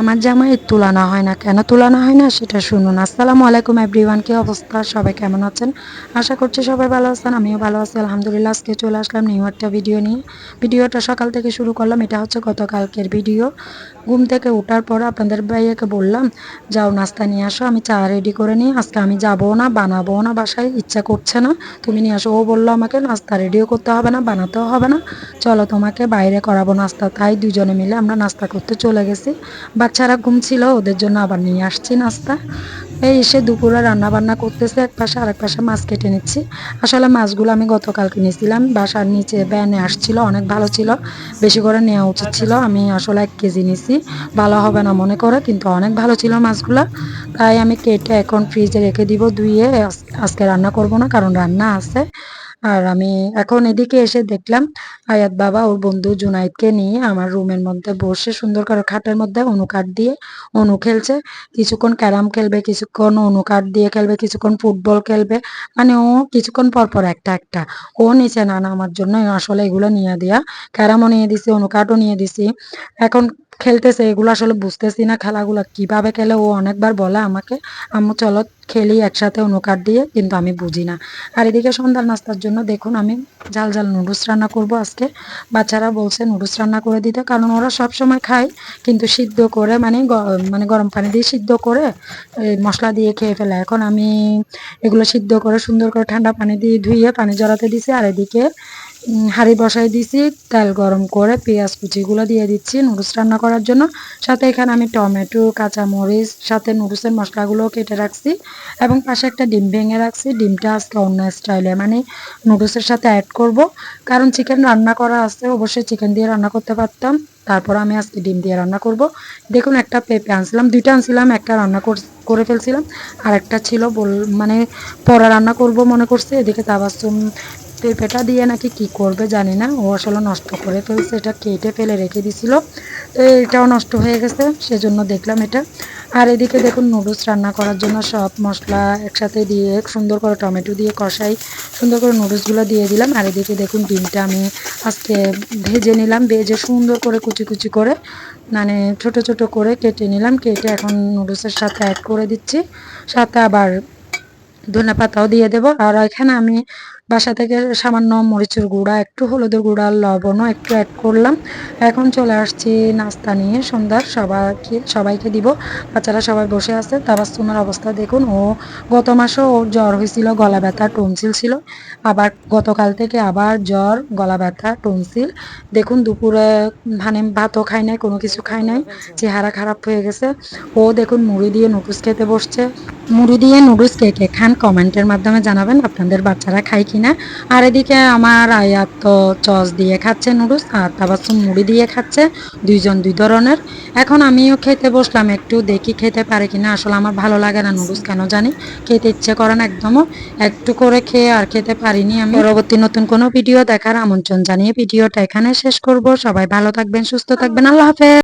আমার জামাইয়ের তুলনা হয় না কেন? তুলনা হয় না, সেটা শুনুন। আসসালামু আলাইকুম এভরিওয়ান কি অবস্থা? সবাই কেমন আছেন? আশা করছি সবাই ভালো আছেন, আমিও ভালো আছি, আলহামদুলিল্লাহ। আজকে চলে আসলাম নিউ একটা ভিডিও নিয়ে। ভিডিওটা সকাল থেকে শুরু করলাম, এটা হচ্ছে গতকালকের ভিডিও ঘুম থেকে ওঠার পর আপনাদের ভাইয়াকে বললাম, যাও নাস্তা নিয়ে আসো, আমি চা রেডি করে নিই। আজকে আমি যাব না বানাবো না বাসায়, ইচ্ছা করছে না। তুমি নিয়ে আসো। ও বলল আমাকে, নাস্তা রেডিও করতে হবে না, বানাতেও হবে না। চলো তোমাকে বাইরে করাবো নাস্তা। তাই দুজনে মিলে আমরা নাস্তা করতে চলে গেছি। বাচ্চারা ঘুম ছিল, ওদের জন্য আবার নিয়ে আসছি নাস্তা। এই এসে দুপুরে রান্না বান্না করতেছে, এক পাশে আরেক পাশে মাছ কেটে নিচ্ছি। আসলে মাছগুলো আমি গতকালকে নিয়েছিলাম, বাসার নিচে ব্যানে আসছিল, অনেক ভালো ছিল, বেশি করে নেওয়া উচিত ছিল, আমি আসলে এক কেজি নিছি ভালো হবে না মনে করে, কিন্তু অনেক ভালো ছিল মাছগুলো। তাই আমি কেটে এখন ফ্রিজে রেখে দিব, ধুয়ে আজকে রান্না করব না, কারণ রান্না আছে। আর আমি এখন এদিকে এসে দেখলাম আয়াত বাবা ওর বন্ধু জুনাইদকে নিয়ে আমার রুমের মধ্যে বসে সুন্দর করে খাটের মধ্যে অনুকাট দিয়ে অনু খেলছে। কিছুক্ষণ ক্যারাম খেলবে, কিছুক্ষণ অনুকাট দিয়ে খেলবে, কিছুক্ষণ ফুটবল খেলবে। মানে ও কিছুক্ষণ পর পর একটা একটা। ও নিচে না আমার জন্য আসলে এগুলো নিয়ে দেয়া। ক্যারামও নিয়ে দিছি অনুকাটও নিয়ে দিছি। এখন খেলতেছে, এগুলো আসলে বুঝতেছি না খেলাগুলো কীভাবে খেলে। ও অনেকবার বলে আমাকে, আম্মু, চলো খেলি একসাথে অনুকার দিয়ে। কিন্তু আমি বুঝি না। আর এদিকে সন্ধ্যার নাস্তার জন্য দেখুন, আমি ঝাল ঝাল নুডলস রান্না করব আজকে। বাচ্চারা বলছে নুডলস রান্না করে দিতে, কারণ ওরা সব সময় খায়, কিন্তু সিদ্ধ করে মানে মানে গরম পানি দিয়ে সিদ্ধ করে মশলা দিয়ে খেয়ে ফেলে। এখন আমি এগুলো সিদ্ধ করে সুন্দর করে ঠান্ডা পানি দিয়ে ধুইয়ে পানি জড়াতে দিছি, আর এদিকে হাঁড়ি বসাই দিছি তেল গরম করে পেঁয়াজ কুচিগুলো দিয়ে দিচ্ছি নুডলস রান্না করার জন্য। সাথে এখানে আমি টমেটো, কাঁচামরিচ, সাথে নুডলসের মশলাগুলো কেটে রাখছি এবং পাশে একটা ডিম ভেঙে রাখছি। ডিমটা আজকে অন্য স্টাইলে মানে নুডলসের সাথে অ্যাড করব। কারণ চিকেন রান্না করা আছে, অবশ্যই চিকেন দিয়ে রান্না করতে পারতাম। তারপর আমি আজকে ডিম দিয়ে রান্না করব। দেখুন, একটা পেঁপে আনছিলাম, দুইটা আনছিলাম, একটা রান্না কর- করে ফেলছিলাম। আর একটা ছিল বল মানে পরে রান্না করব মনে করছে, এদিকে তাবাসুম পেঁপেটা দিয়ে নাকি কি করবে জানি না। ও আসলে নষ্ট করে ফেলছে এটা কেটে ফেলে রেখে দিছিল। তো এটাও নষ্ট হয়ে গেছে, সেজন্য দেখলাম এটা। আর এদিকে দেখুন নুডলস রান্না করার জন্য সব মশলা একসাথে দিয়ে সুন্দর করে টমেটো দিয়ে কষাই, সুন্দর করে নুডলসগুলো দিয়ে দিলাম। আর এদিকে দেখুন ডিমটা আমি আজকে ভেজে নিলাম, ভেজে সুন্দর করে কুচি কুচি করে মানে ছোট ছোট করে কেটে নিলাম। কেটে এখন নুডলসের সাথে অ্যাড করে দিচ্ছি। সাথে আবার ধনে পাতাও দিয়ে দেব। আর এখানে আমি বাসা থেকে সামান্য মরিচের গুঁড়া, একটু হলুদের গুঁড়া, লবণও একটু অ্যাড করলাম। এখন চলে আসছি নাস্তা নিয়ে, সন্ধ্যার সবাইকে সবাইকে দিব। বাচ্চারা সবাই বসে আছে তাবাস্তুমের অবস্থা দেখুন। ও গত মাসেও ওর জ্বর হয়েছিল, গলা ব্যথা, টনসিল ছিল। আবার গতকাল থেকে আবার জ্বর, গলা ব্যথা, টনসিল। দেখুন, দুপুরে মানে ভাতও খাই নাই, কোনো কিছু খাই নাই, চেহারা খারাপ হয়ে গেছে। ও দেখুন, মুড়ি দিয়ে নুডলস খেতে বসছে। মুড়ি দিয়ে নুডলস কে কে খান কমেন্টের মাধ্যমে জানাবেন, আপনাদের বাচ্চারা খায় কিনা আর এদিকে আমার আয়াত তো চস দিয়ে খাচ্ছে, নুডলস আর তাবাসুম মুড়ি দিয়ে খাচ্ছে, দুইজন দুই ধরনের। এখন আমিও খেতে বসলাম, একটু দেখি খেতে পারে কিনা আসলে আমার ভালো লাগে না নুডলস, কেন জানি? খেতে ইচ্ছে করে না একদমও। একটু করে খেয়ে আর খেতে পারিনি আমি। পরবর্তী নতুন কোনো ভিডিও দেখার আমন্ত্রণ জানিয়ে ভিডিওটা এখানে শেষ করব। সবাই ভালো থাকবেন, সুস্থ থাকবেন। আল্লাহ হাফেজ।